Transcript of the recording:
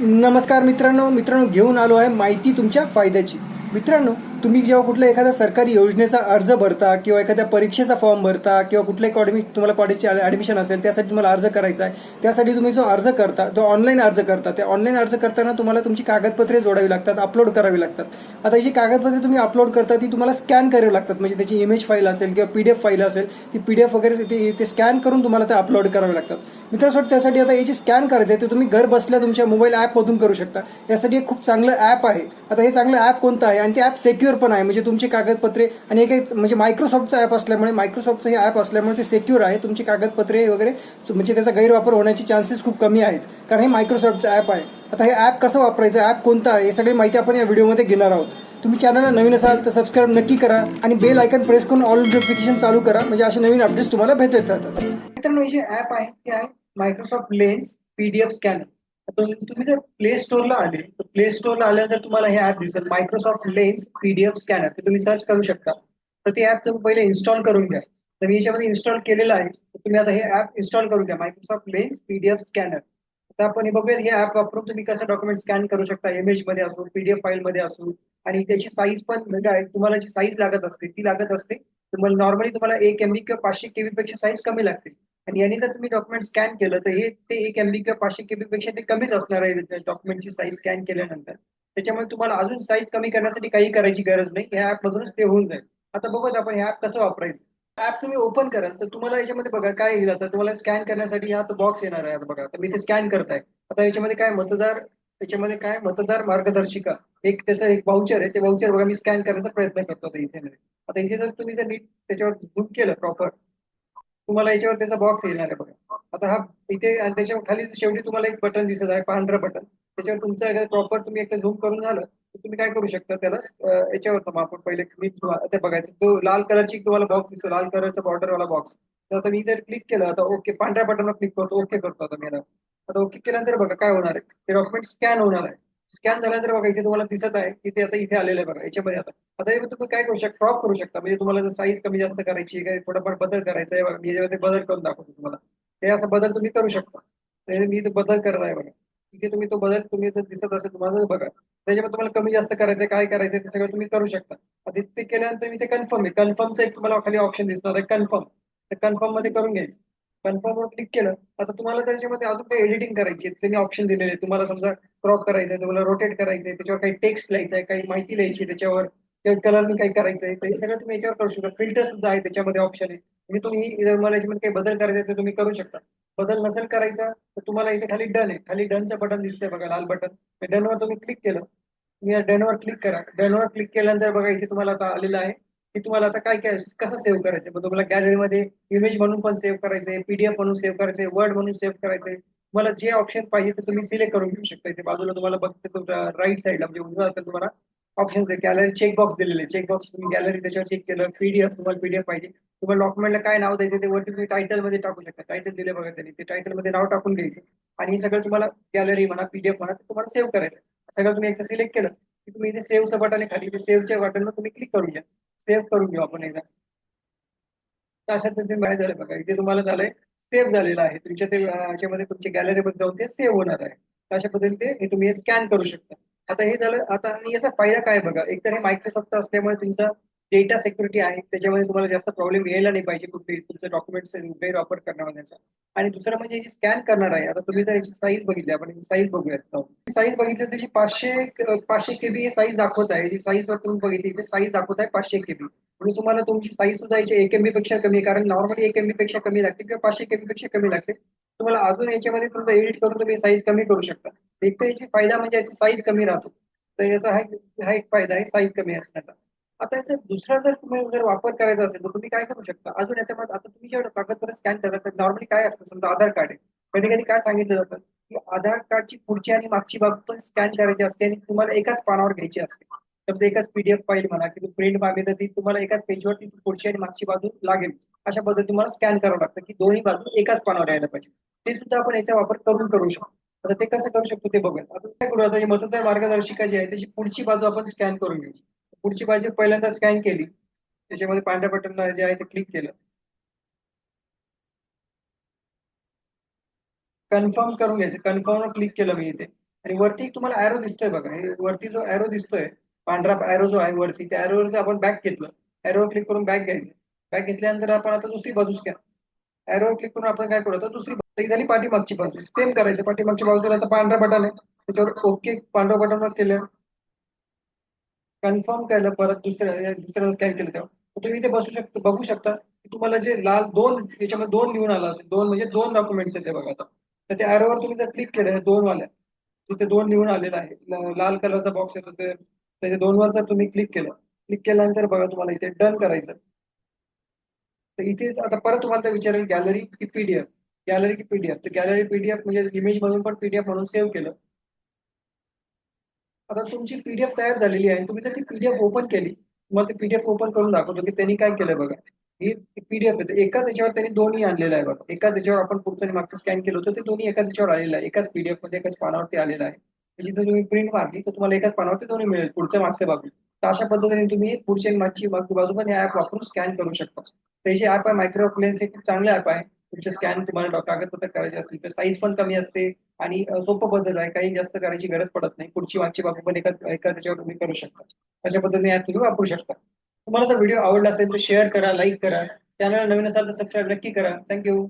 नमस्कार मित्रांनो मित्रांनो घेऊन आलो आहे माहिती तुमच्या फायद्याची. मित्रांनो तुम्ही जेव्हा कुठल्या एखाद्या सरकारी योजनेचा अर्ज भरता किंवा एखाद्या परीक्षेचा फॉर्म भरता किंवा कुठल्या कॉडमी तुम्हाला कॉलेजचे ॲडमिशन असेल त्यासाठी तुम्हाला अर्ज करायचा आहे. त्यासाठी तुम्ही जो अर्ज करता तो ऑनलाईन अर्ज करता त्या ऑनलाईन अर्ज करताना तुम्हाला तुमची कागदपत्रे जोडावी लागतात अपलोड करावी लागतात. आता ही जी कागदपत्रे तुम्ही अपलोड करता ती तुम्हाला स्कॅन करावी लागतात. म्हणजे त्याची इमेज फाईल असेल किंवा पी डी एफ फाईल असेल ती पी डी एफ वगैरे ते ते स्कॅन करून तुम्हाला ते अपलोड करावे लागतात. मित्रांनो त्यासाठी आता याची स्कॅन करायचं आहे ते तुम्ही घर बसल्या तुमच्या मोबाईल ॲपमधून करू शकता. यासाठी एक खूप चांगलं ॲप आहे. आता हे चांगलं ॲप कोणतं आहे? आणि ते ॲप सिक्युअर पण आहे. म्हणजे तुमची कागदपत्रे आणि एक एक म्हणजे मायक्रोसॉफ्टचं ॲप असल्यामुळे मायक्रोसॉफ्टचं हे ॲप असल्यामुळे ते सेक्युअर आहे. तुमची कागदपत्रे वगैरे म्हणजे त्याचा गैरवापर होण्याचे चान्सेस खूप कमी आहेत. कारण हे मायक्रोसॉफ्टचं ॲप आहे. आता हे ॲप कसं वापरायचं? ॲप कोणतं आहे? हे सगळी माहिती आपण या व्हिडिओमध्ये घेणार आहोत. तुम्ही चॅनलला नवीन असाल तर सबस्क्राईब नक्की करा आणि बेल आयकन प्रेस करून ऑल नोटिफिकेशन चालू करा. म्हणजे असे नवीन अपडेट्स तुम्हाला भेटत राहतात मित्रांनो हे जे ॲप आहे ते आहे मायक्रोसॉफ्ट लेन्स पीडीएफ स्कॅनर तुम्ही जर प्ले स्टोअरला आले तर प्ले स्टोअरला आल्यानंतर तुम्हाला हे ऍप दिसेल. मायक्रोसॉफ्ट लेन्स पीडीएफ स्कॅनर ते तुम्ही सर्च करू शकता. तर ते ऍप तुम्ही पहिले इन्स्टॉल करून घ्या. तर मी याच्यामध्ये इन्स्टॉल केलेलं आहे. तर तुम्ही आता हे ऍप इन्स्टॉल करून घ्या. मायक्रोसॉफ्ट लेन्स पीडीएफ स्कॅनर तर आपण हे बघूया हे ऍप वापरून तुम्ही कसं डॉक्युमेंट स्कॅन करू शकता. इमेजमध्ये असो पीडीएफ फाईल मध्ये असो. आणि त्याची साईज पण म्हणजे काय तुम्हाला जी साईज लागत असते ती लागत असते. तुम्हाला नॉर्मली तुम्हाला एक एमबी किंवा पाचशे केबी पेक्षा साईज कमी लागते. आणि याने जर तुम्ही डॉक्युमेंट स्कॅन केलं तर हे ते एक एमबी किंवा पाचशे केबी पेक्षा ते कमीच असणार आहे डॉक्युमेंटची साईज स्कॅन केल्यानंतर. त्याच्यामुळे तुम्हाला अजून साईज कमी करण्यासाठी काही करायची गरज नाही. या ऍप मधूनच ते होऊन जाईल. आता बघूत आपण हे ऍप कसं वापरायचं. ऍप तुम्ही ओपन कराल तर तुम्हाला याच्यामध्ये बघा काय येईल आता. तुम्हाला स्कॅन करण्यासाठी हा बॉक्स येणार आहे आता बघा. तर मी ते स्कॅन करताय. आता याच्यामध्ये काय मतदार त्याच्यामध्ये काय? मतदार मार्गदर्शिका. एक त्याचं एक वाउचर आहे. ते वाउचर बघा मी स्कॅन करण्याचा प्रयत्न करतो आता इथे. आता इथे जर तुम्ही जर नीट त्याच्यावर झूम केलं प्रॉपर तुम्हाला याच्यावर त्याचा बॉक्स येणार आहे बघा. आता हा इथे आणि त्याच्याखाली शेवटी तुम्हाला एक बटन दिसत आहे पांढरं बटन त्याच्यावर तुमचं प्रॉपर तुम्ही एकदा झूम करून झालं तर तुम्ही काय करू शकता त्याला? याच्यावर आपण पहिले मी ते बघायचं. तो लाल कलरची तुम्हाला बॉक्स दिसतो लाल कलरचा बॉर्डरवाला बॉक्स तर आता मी जर क्लिक केलं आता ओके पांढऱ्या बटनवर क्लिक करतो ओके करतो आता मी आता ओके केल्यानंतर बघा काय होणार आहे? ते डॉक्युमेंट स्कॅन होणार आहे. स्कॅन झाल्यानंतर बघा इथे तुम्हाला दिसत आहे की ते आता इथे आलेलं आहे बघा याच्यामध्ये आता. आता तुम्ही काय करू शकता क्रॉप करू शकता. म्हणजे तुम्हाला जर साईज कमी जास्त करायची आहे थोडाफार बदल करायचा आहे बघा मी याच्यामध्ये बदल करून दाखवतो तुम्हाला. ते असा बदल तुम्ही करू शकता. मी बदल करत आहे बघा. इथे तुम्ही तो बदल तुम्ही जर दिसत असेल तुम्हाला बघा. त्याच्यामध्ये तुम्हाला कमी जास्त करायचं काय करायचं ते सगळं तुम्ही करू शकता. आता ते केल्यानंतर मी ते कन्फर्म आहे. कन्फर्मचं एक तुम्हाला खाली ऑप्शन दिसणार आहे कन्फर्म तर कन्फर्ममध्ये करून घ्यायचं. कन्फर्म वर क्लिक केलं आता तुम्हाला त्याच्यामध्ये अजून काही एडिटिंग करायची आहे त्यांनी ऑप्शन दिलेले तुम्हाला समजा क्रॉप करायचं आहे तुम्हाला रोटेट करायचं आहे त्याच्यावर काही टेक्स्ट लिहायचं आहे काही माहिती लिहायची त्याच्यावर किंवा कलरने काही करायचं आहे हे सगळं तुम्ही याच्यावर करू शकता. फिल्टर सुद्धा आहे त्याच्यामध्ये ऑप्शन आहे. म्हणजे तुम्ही जर मला याच्यामध्ये काही बदल करायचे तर तुम्ही करू शकता. बदल नसेल करायचा तर तुम्हाला इथे खाली डन आहे. खाली डनचं बटन दिसतंय बघा लाल बटन डनवर तुम्ही क्लिक केलं. तुम्ही या डनवर क्लिक करा. डनवर क्लिक केल्यानंतर बघा इथे तुम्हाला आता आलेलं आहे की तुम्हाला आता काय काय कसं सेव्ह करायचं मग तुम्हाला गॅलरीमध्ये इमेज म्हणून पण सेव्ह करायचंय पीडीएफ म्हणून सेव्ह करायचंय वर्ड म्हणून सेव्ह करायचंय. तुम्हाला जे ऑप्शन पाहिजे ते तुम्ही सिलेक्ट करून घेऊ शकता. इथे बाजूला तुम्हाला बघते तुमच्या राईट साईडला म्हणजे उजव्या हातात तुम्हाला ऑप्शन गॅलरी चेक बॉक्स दिलेले चेक बॉक्स तुम्ही गॅलरी त्याच्यावर चेक केलं. पीडीएफ तुम्हाला पीडीएफ पाहिजे. तुम्हाला डॉक्युमेंटला काय नाव द्यायचं ते वरती तुम्ही टायटलमध्ये टाकू शकता. टायटल दिले बघा त्यांनी. ते टायटलमध्ये नाव टाकून घ्यायचं आणि हे सगळं तुम्हाला गॅलरी म्हणा पीडीएफ म्हणा ते तुम्हाला सेव्ह करायचं सगळं तुम्ही एकदा सिलेक्ट केलं की तुम्ही इथे सेव्हचं बटन आहे खाली. सेव्हच्या बटनवर तुम्ही क्लिक करून घ्या. सेव्ह करून घेऊ आपण एकदा. अशा तुम्ही बाहेर झालं बघा. इथे तुम्हाला झालंय सेव्ह झालेलं आहे. तुमच्या ते याच्यामध्ये तुमच्या गॅलरीमध्ये जाऊन ते सेव्ह होणार आहे. अशा पद्धतीने ते तुम्ही स्कॅन करू शकता. आता हे झालं आता आणि याचा फायदा काय बघा? एक तर हे मायक्रोसॉफ्ट असल्यामुळे तुमचा डेटा सिक्युरिटी आहे त्याच्यामध्ये तुम्हाला जास्त प्रॉब्लेम यायला नाही पाहिजे कुठे तुमचे डॉक्युमेंट्स गैरवापर करण्यामध्ये याचा. आणि दुसरं म्हणजे जी स्कॅन करणार आहे आता तुम्ही जर याची साईज बघितली आपण साईज बघूयात. साईज बघितली त्याची पाचशे पाचशे केबी साईज दाखवत आहे. जी साईज वर तुम्ही बघितली ते साईज दाखवत आहे पाचशे केबी. म्हणजे तुम्हाला तुमची साईज सुद्धा याची एक एमबी पेक्षा कमी आहे कारण नॉर्मली एक एमबी पेक्षा कमी लागते किंवा पाचशे केबी पेक्षा कमी लागते. तुम्हाला अजून याच्यामध्ये तुमचा एडिट करून तुम्ही साईज कमी करू शकता. एक तर याची फायदा म्हणजे याची साईज कमी राहतो. तर याचा हा हा एक फायदा आहे साईज कमी असण्याचा. आता याचा दुसरा जर तुम्ही जर वापर करायचा असेल तर तुम्ही काय करू शकता? अजून याच्यामध्ये आता तुम्ही जेवढं कागदपत्र स्कॅन करता तर नॉर्मली काय असतं? समजा आधार कार्ड आहे. कधी कधी काय सांगितलं जातं? की आधार कार्डची पुढची आणि मागची बाजू पण स्कॅन करायची असते आणि तुम्हाला एकाच पानावर घ्यायची असते. तर एकाच पीडीएफ फाईल म्हणा की प्रिंट मागितलं ती तुम्हाला एकाच पेजवरती पुढची आणि मागची बाजू लागेल. अशा पद्धतीने तुम्हाला स्कॅन करावं लागतं की दोन्ही बाजू एकाच पानावर यायला पाहिजे. ते सुद्धा आपण याचा वापर करून करू शकतो. आता ते कसं करू शकतो ते बघूया. आता काय करू? आता मतदार मार्गदर्शिका जी आहे त्याची पुढची बाजू आपण स्कॅन करून घेऊ पुढची बाजू पहिल्यांदा स्कॅन केली. त्याच्यामध्ये पांढऱ्या बटन जे आहे ते क्लिक केलं. कन्फर्म करून घ्यायचं. कन्फर्म क्लिक केलं मी इथे. आणि वरती तुम्हाला अॅरो दिसतोय बघा. हे वरती जो अॅरो दिसतोय पांढरा अॅरो जो आहे वरती त्या अॅरोवर आपण बॅक घेतलं. अॅरोवर क्लिक करून बॅक घ्यायचं. बॅक घेतल्यानंतर आपण आता दुसरी बाजू स्कॅन अॅरोवर क्लिक करून आपण काय करू? आता दुसरी बाजू झाली पाठीमागची बाजू. सेम करायचं. पाठीमागच्या बाजूला आता पांढरा बटन आहे. त्याच्यावर ओके पांढरा बटनवर केलं. कन्फर्म केलं परत दुसऱ्या दुसऱ्या स्कॅन केलं तेव्हा. तुम्ही इथे बसू शकता बघू शकता. की तुम्हाला जे लाल दोन याच्यामध्ये दोन लिहून आलं असेल दोन म्हणजे दोन डॉक्युमेंट्स आहेत ते बघा आता. तर त्या अॅरोवर तुम्ही जर क्लिक केलं हे दोन वाल्या तिथे दोन लिहून आलेलं आहे. लाल कलरचा बॉक्स येतो ते त्याच्या दोनवर जर तुम्ही क्लिक केलं क्लिक केल्यानंतर बघा तुम्हाला इथे डन करायचं तर इथे आता परत तुम्हाला विचारेल गॅलरी की पीडीएफ गॅलरी की पीडीएफ तर गॅलरी पीडीएफ म्हणजे इमेज म्हणून पण पीडीएफ म्हणून सेव्ह केलं. आता तुमची पीडीएफ तयार झालेली आहे. तुम्ही जर ती पीडीएफ ओपन केली तुम्हाला ती पीडीएफ ओपन करून दाखवतो की त्यांनी काय केलंय बघा. ही पीडीएफ आहे. एकाच याच्यावर त्यांनी दोन्ही आणलेलं आहे बघा. एकाच याच्यावर आपण पुढचं मागचं स्कॅन केलं होतं ते दोन्ही एकाच याच्यावर आलेलं आहे. एकाच पीडीएफमध्ये एकाच पानावरती आलेलं आहे. त्याची जर तुम्ही प्रिंट मारली तर तुम्हाला एकाच पानावरती दोन्ही मिळेल पुढच्या मागचं बाजू तर अशा पद्धतीने तुम्ही पुढच्या मागची मागची बाजू पण ऍप वापरून स्कॅन करू शकता. तर जे ऍप आहे मायक्रोक्लेन्स हे खूप चांगलं ऍप आहे. तुमचे स्कॅन तुम्हाला कागदपत्र करायचे असतील तर साईज पण कमी असते. आणि सोपं पद्धत आहे. काही जास्त करायची गरज पडत नाही. पुढची मागची बाबी पण एकाच एका त्याच्यावर तुम्ही करू शकता. अशा पद्धतीने ऍप तुम्ही वापरू शकता. तुम्हाला जर व्हिडिओ आवडला असेल तर शेअर करा लाईक करा. चॅनल नवीन असाल तर सबस्क्राईब नक्की करा. थँक्यू